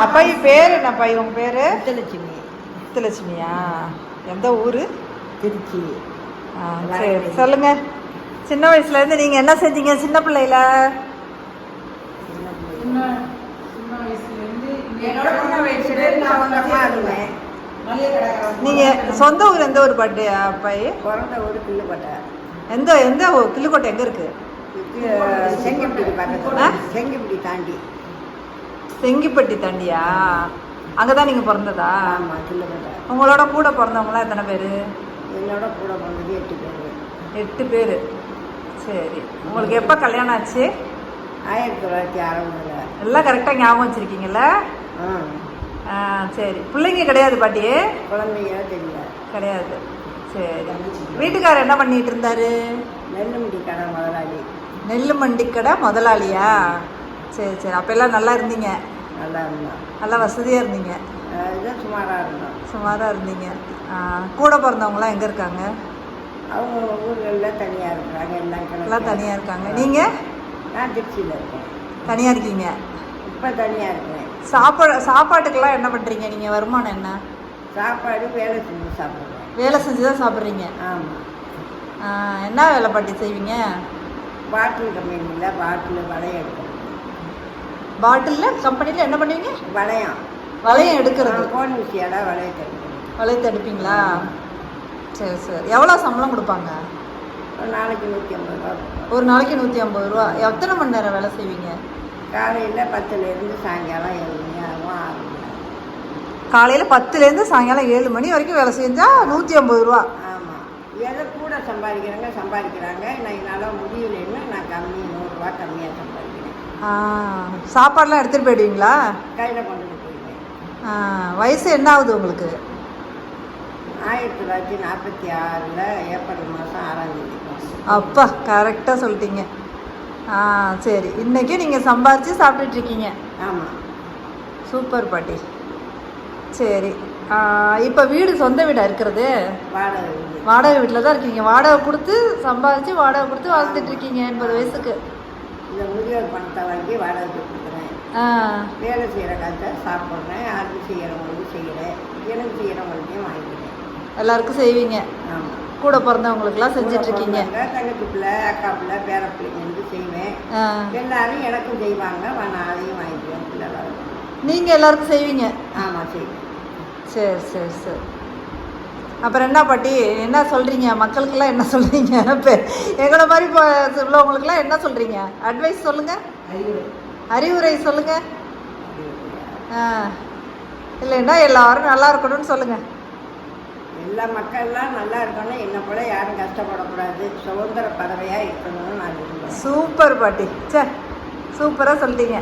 அப்பாயி பேர் என்னப்பா உங்க பேரு? முத்துலட்சுமி. முத்துலட்சுமியா? எந்த ஊரு? திருச்சி. ஆ, சரி சொல்லுங்க. சின்ன வயசுல இருந்து நீங்க என்ன செஞ்சீங்க சின்ன பிள்ளையில? சின்ன என்னோட சின்ன வயசுல நான் சொந்தமா இருந்தேன் நீங்க சொந்த ஊர் எந்த ஊர் பாட்டு அப்பாயி பிறந்த ஊர் பிள்ளைப்பட்டை எந்த எந்த ஊர் கிள்ளுக்கோட்டை எங்க இருக்கு? செங்கப்பட்டி ஆ? பக்கத்துல. செங்கப்பட்டி தாண்டி. செங்கிப்பட்டி தண்டியா? அங்கதான் நீங்க பிறந்ததா? ஆமா கிலோமீட்டர். உங்களோட கூட பிறந்தவங்களாம் எத்தனை பேரு? என்னோட கூட பிறந்தது எட்டு பேர். எட்டு பேர். சரி. உங்களுக்கு எப்போ கல்யாணம் ஆச்சு? ஆயிரத்தி தொள்ளாயிரத்தி அறுபதுல. எல்லாம் கரெக்டாக ஞாபகம் வச்சிருக்கீங்கல்ல? ஆ. சரி. பிள்ளைங்க கிடையாது பாட்டி? குழந்தைங்க தெரியல. கிடையாது. சரி. வீட்டுக்காரர் என்ன பண்ணிட்டு இருந்தாரு? நெல்லுமுடி கடை முதலாளி. நெல் மண்டி கடை முதலாளியா? சரி சரி. அப்போ எல்லாம் நல்லா இருந்தீங்க. நல்லா இருந்தோம். நல்லா வசதியாக இருந்தீங்க. இதை சுமாராக இருந்தோம். சுமாராக இருந்தீங்க. கூட பிறந்தவங்களாம் எங்கே இருக்காங்க? அவங்க ஊர்களில் தனியாக இருக்கிறாங்க எல்லாம் எல்லாம் தனியாக இருக்காங்க. நீங்கள் நான் திருச்சியில் இருக்கேன். தனியாக இருக்கீங்க. இப்போ தனியாக இருக்கேன். சாப்பாடு சாப்பாட்டுக்கெல்லாம் என்ன பண்ணுறீங்க நீங்கள் வருமானம் என்ன? சாப்பாடு வேலை செஞ்சு சாப்பிடுவேன். வேலை செஞ்சு தான் சாப்பிட்றீங்க ஆமாம் என்ன வேலை பாட்டி செய்வீங்க? பாட்டில் கம்பெனியில் பாட்டில் வளையம் எடுக்கணும் பாட்டிலில் கம்பெனியில் என்ன பண்ணுவீங்க வளையம். வளையம் எடுக்கிறது. கோன் ஊசியால் வளையத்தை வளையத்தை எடுப்பீங்களா? சரி சரி. எவ்வளோ சம்பளம் கொடுப்பாங்க? ஒரு நாளைக்கு நூற்றி ஐம்பது ரூபா. ஒரு நாளைக்கு நூற்றி ஐம்பது ரூபா. எத்தனை மணி நேரம் வேலை செய்வீங்க? காலையில் பத்துலேருந்து சாயங்காலம் ஏழு மணி ஆகும் ஆறு மணி காலையில் பத்துலேருந்து சாயங்காலம் ஏழு மணி வரைக்கும் வேலை செஞ்சால் நூற்றி ஐம்பது ரூபா. ஆமாம் எதை கூட சம்பாதிக்கிறாங்க சம்பாதிக்கிறாங்க. நான் என்னால் முடியலைன்னு நான் கம்மி நூறுரூவா கம்மியாக சம்பாதிக்கிறேன். சாப்பாடெலாம் எடுத்துகிட்டு போயிடுவீங்களா? கையில் போயிருவேன் ஆ, வயசு என்ன ஆகுது உங்களுக்கு? ஆயிரத்தி தொள்ளாயிரத்தி நாற்பத்தி ஆறில் ஏப்ரல் மாதம் ஆறாம் தேதி. அப்பா கரெக்டாக சொல்லிட்டீங்க. ஆ சரி. இன்றைக்கி நீங்கள் சம்பாரித்து சாப்பிட்டுட்டு இருக்கீங்க. ஆமாம் சூப்பர் பாட்டி. சரி. இப்போ வீடு சொந்த வீடாக இருக்கிறது? வாடகை வீடு. வாடகை வீட்டில் தான் இருக்கீங்க. வாடகை கொடுத்து சம்பாரித்து வாடகை கொடுத்து வளர்த்துட்டு இருக்கீங்க எண்பது வயசுக்கு. இந்த முதியோர் பணத்தை வாங்கி வாடகைக்கு கொடுக்குறேன். வேலை செய்கிற காலத்தை சாப்பிட்றேன் யாருக்கு செய்கிறவங்களுக்கு செய்கிறேன் எனக்கு செய்கிறவங்களுக்கையும் வாங்கிக்கிறேன். எல்லாருக்கும் செய்வீங்க. ஆமாம் கூட பிறந்தவங்களுக்குலாம் செஞ்சுட்டு இருக்கீங்க தங்கச்சி பிள்ளை அக்கா பிள்ளை பேர பிள்ளைங்களுக்கு செய்வேன். எல்லாரும் எனக்கும் செய்வாங்க நான் அதையும் வாங்கிக்குவேன் பிள்ளை நீங்கள் எல்லாருக்கும் செய்வீங்க. ஆமாம் செய்வேன். சரி சரி சரி. அப்புறம் என்ன பாட்டி? என்ன சொல்கிறீங்க மக்களுக்கெல்லாம் என்ன சொல்கிறீங்க இப்போ எங்களை மாதிரி இப்போ உள்ளவங்களுக்கெல்லாம் என்ன சொல்கிறீங்க அட்வைஸ் சொல்லுங்கள் அறிவுரை சொல்லுங்கள் ஆ. இல்லைன்னா எல்லாரும் நல்லா இருக்கணும்னு சொல்லுங்கள் எல்லா மக்கள்லாம் நல்லா இருக்கணும் என்னை போல யாரும் கஷ்டப்படக்கூடாது. சுதந்திர பறவையாக இருக்கணும்னு நான் சூப்பர் பாட்டி. சே சூப்பராக சொல்லிட்டீங்க.